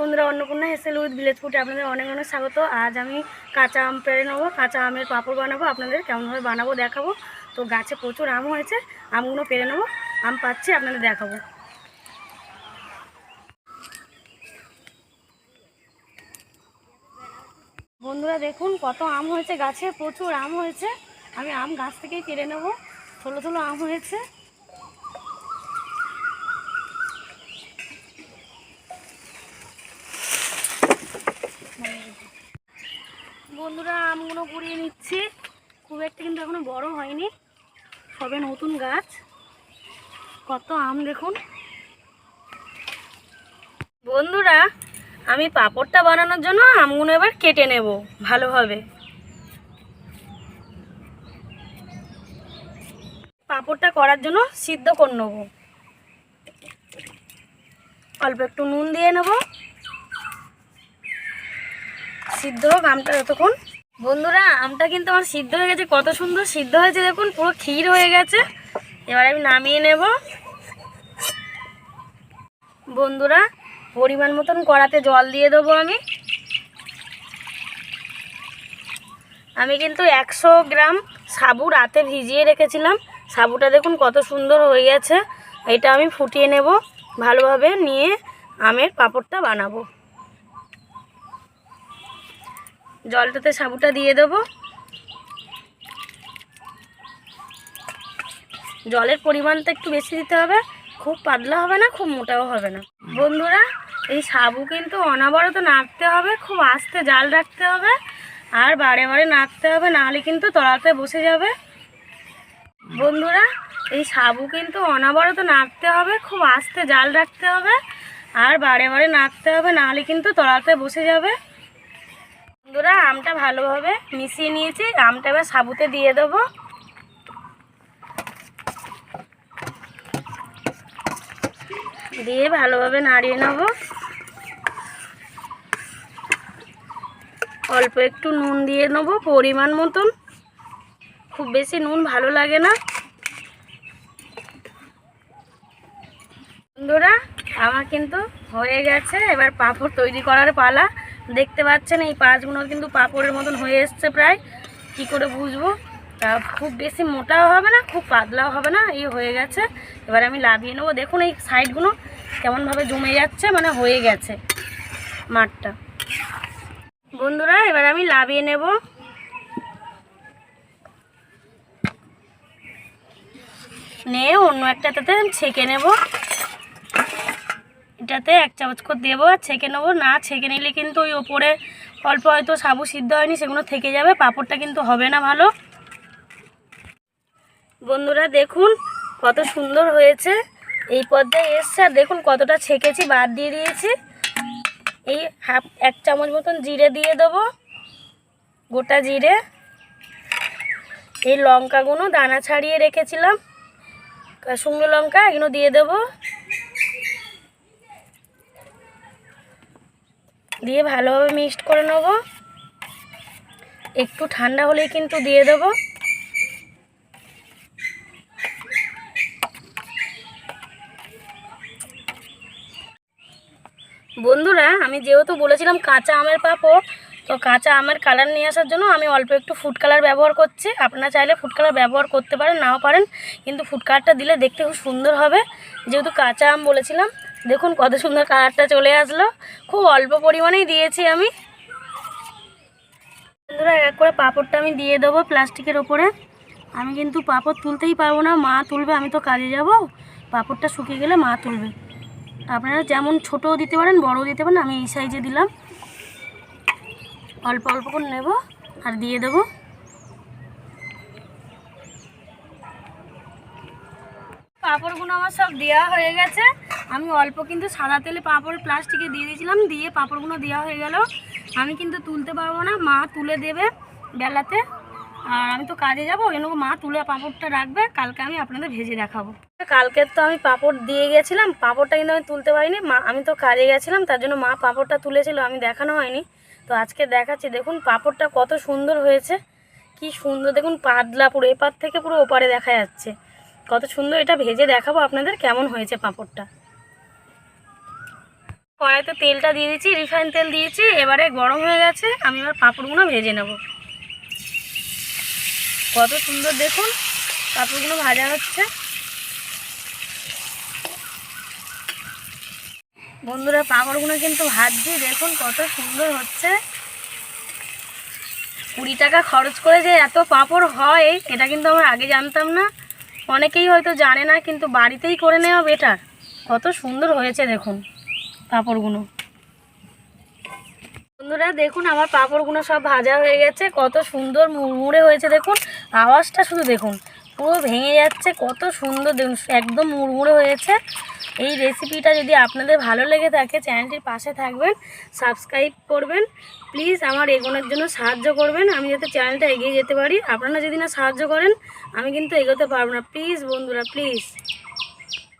বন্ধুরা, Annapurna হেসেল with village ফুডে আপনাদের অনেক অনেক স্বাগত। আজ আমি কাঁচা আম পেড়ে নেব, কাঁচা আমের পাঁপড় বানাবো, আপনাদের কেমনভাবে বানাবো দেখাবো। তো গাছে প্রচুর আম হয়েছে, আমগুলো পেরে নেব, আম পাচ্ছি, আপনাদের দেখাবো। বন্ধুরা, দেখুন কত আম হয়েছে, গাছে প্রচুর আম হয়েছে। আমি আম গাছ থেকেই পেরে নেব ছোটো ছোটো আম হয়েছে। বন্ধুরা আমগুলো কুড়িয়ে নিচ্ছি। খুব একটা কিন্তু এখনও বড় হয়নি। সবে নতুন গাছ। কত আম দেখুন। বন্ধুরা, আমি পাপড়টা বানানোর জন্য আমগুলো এবার কেটে নেব, ভালোভাবে। পাপড়টা করার জন্য সিদ্ধ করে নেব। অল্প একটু নুন দিয়ে নেব। সিদ্ধ হোক আমটা যতক্ষণ বন্ধুরা, আমটা কিন্তু আমার সিদ্ধ হয়ে গেছে, কত সুন্দর সিদ্ধ হয়েছে দেখুন, পুরো ক্ষীর হয়ে গেছে। এবার আমি নামিয়ে নেব। বন্ধুরা, পরিমাণ মতন কড়াতে জল দিয়ে দেবো আমি। আমি কিন্তু একশো গ্রাম সাবু রাতে ভিজিয়ে রেখেছিলাম। সাবুটা দেখুন কত সুন্দর হয়ে গেছে। এটা আমি ফুটিয়ে নেব, ভালোভাবে নিয়ে আমের পাঁপড়টা বানাবো। জলটাতে সাবুটা দিয়ে দেবো। জলের পরিমাণটা একটু বেশি দিতে হবে। খুব পাতলা হবে না, খুব মোটাও হবে না। বন্ধুরা, এই সাবু কিন্তু অনাবরত নাড়তে হবে, খুব আস্তে জাল রাখতে হবে আর বারে বারে নাড়তে হবে, নাহলে কিন্তু তলাতে বসে যাবে। বন্ধুরা, এই সাবু কিন্তু অনাবরত নাড়তে হবে, খুব আস্তে জাল রাখতে হবে আর বারে বারে নাড়তে হবে, নাহলে কিন্তু তলাতে বসে যাবে। বন্ধুরা ভালোভাবে মিশিয়ে নিয়েছি, আমটা এবার সাবুতে দিয়ে দেবো। দিয়ে ভালোভাবে নাড়িয়ে নেব। অল্প একটু নুন দিয়ে নেব, পরিমাণ মতন। খুব বেশি নুন ভালো লাগে না। বন্ধুরা, আমার কিন্তু হয়ে গেছে। এবার পাঁপড় তৈরি করার পালা। দেখতে পাচ্ছেন, এই পাঁচগুলো কিন্তু পাঁপড়ের মতন হয়ে এসছে প্রায়। কি করে বুঝব? তা খুব বেশি মোটাও হবে না, খুব পাতলাও হবে না, এই হয়ে গেছে। এবার আমি লাভিয়ে নেব। দেখুন এই সাইডগুলো কেমনভাবে জমে যাচ্ছে মানে হয়ে গেছে মাঠটা। বন্ধুরা, এবার আমি লাভিয়ে নেব। নিয়ে অন্য একটাতে ছেঁকে নেব। এটাতে এক চামচ করে দেবো আর ছেঁকে নেব। না ছেঁকে নিলে কিন্তু ওই ওপরে অল্প হয়তো সাবু সিদ্ধ হয়নি, সেগুলো থেকে যাবে। পাঁপড়টা কিন্তু হবে না ভালো। বন্ধুরা দেখুন কত সুন্দর হয়েছে। এই পর্যায়ে এসছে আর দেখুন কতটা ছেঁকেছি, বাদ দিয়ে দিয়েছি। এই হাফ, এক চামচ মতন জিরে দিয়ে দেবো, গোটা জিরে। এই লঙ্কাগুলো দানা ছাড়িয়ে রেখেছিলাম। শুকনো লঙ্কা এগুলো দিয়ে দেবো। দিয়ে ভালোভাবে মিক্সড করে নেব। একটু ঠান্ডা হলেই কিন্তু দিয়ে দেবো। বন্ধুরা, আমি যেহেতু বলেছিলাম কাঁচা আমের পাঁপড়, তো কাঁচা আমের কালার নিয়ে আসার জন্য আমি অল্প একটু ফুড কালার ব্যবহার করছি। আপনারা চাইলে ফুড কালার ব্যবহার করতে পারেন, নাও পারেন। কিন্তু ফুড কালারটা দিলে দেখতে খুব সুন্দর হবে। যেহেতু কাঁচা আম বলেছিলাম দেখুন কত সুন্দর কালারটা চলে আসলো। খুব অল্প পরিমাণেই দিয়েছি আমি। বন্ধুরা, এক করে পাঁপড়টা আমি দিয়ে দেবো প্লাস্টিকের ওপরে। আমি কিন্তু পাঁপড় তুলতেই পারব না, মা তুলবে, আমি তো কাজে যাব। পাঁপড়টা শুকিয়ে গেলে মা তুলবে। আপনারা যেমন ছোটও দিতে পারেন, বড়ও দিতে পারেন, আমি এই সাইজে দিলাম। অল্প অল্প করে নেব আর দিয়ে দেবো। পাঁপড়গুলো আমার সব দেওয়া হয়ে গেছে। আমি অল্প কিন্তু সাদা তেলে পাঁপড় প্লাস্টিকে দিয়ে দিয়েছিলাম, দিয়ে পাঁপড়গুলো দেওয়া হয়ে গেল। আমি কিন্তু তুলতে পারব না, মা তুলে দেবে বেলাতে। আর আমি তো কাজে যাব, ওই মা তুলে পাঁপড়টা রাখবে, কালকে আমি আপনাদের ভেজে দেখাবো। কালকে তো আমি পাঁপড় দিয়ে গেছিলাম, পাঁপড়টা কিন্তু আমি তুলতে পারিনি। মা, আমি তো কাজে গেছিলাম, তার জন্য মা পাঁপড়টা তুলেছিল, আমি দেখানো হয়নি। তো আজকে দেখাচ্ছি, দেখুন পাঁপড়টা কত সুন্দর হয়েছে, কি সুন্দর, দেখুন পাতলা পুরো, এপার থেকে পুরো ওপারে দেখা যাচ্ছে। কত সুন্দর, এটা ভেজে দেখাবো আপনাদের কেমন হয়েছে পাঁপড়টা। কড়াইতে তেলটা দিয়ে দিচ্ছি, রিফাইন তেল দিয়েছি, এবারে গরম হয়ে গেছে, আমি এবার পাঁপড়গুলো ভেজে নেব। কত সুন্দর দেখুন, পাঁপড়গুলো ভাজা হচ্ছে। বন্ধুরা, পাঁপড়গুলো কিন্তু ভাজছি, দেখুন কত সুন্দর হচ্ছে। কুড়ি টাকা খরচ করে যে এত পাঁপড় হয়, এটা কিন্তু আমরা আগে জানতাম না। অনেকেই হয়তো জানে না, কিন্তু বাড়িতেই করে নেওয়া বেটার কত সুন্দর হয়েছে, দেখুন। পাঁপড়গুলো বন্ধুরা, দেখুন, আমার পাঁপড়গুলো সব ভাজা হয়ে গেছে। কত সুন্দর মুড়মুড়ে হয়েছে, দেখুন। আওয়াজটা শুধু দেখুন, পুরো ভেঙে যাচ্ছে, কত সুন্দর দেখুন, একদম মুড়মুড়ে হয়েছে। এই রেসিপিটা যদি আপনাদের ভালো লেগে থাকে, চ্যানেলটির পাশে থাকবেন সাবস্ক্রাইব করবেন। প্লিজ আমার এগোনোর জন্য সাহায্য করবেন, আমি যাতে চ্যানেলটা এগিয়ে যেতে পারি। আপনারা যদি না সাহায্য করেন, আমি কিন্তু এগোতে পারব না। প্লিজ বন্ধুরা প্লিজ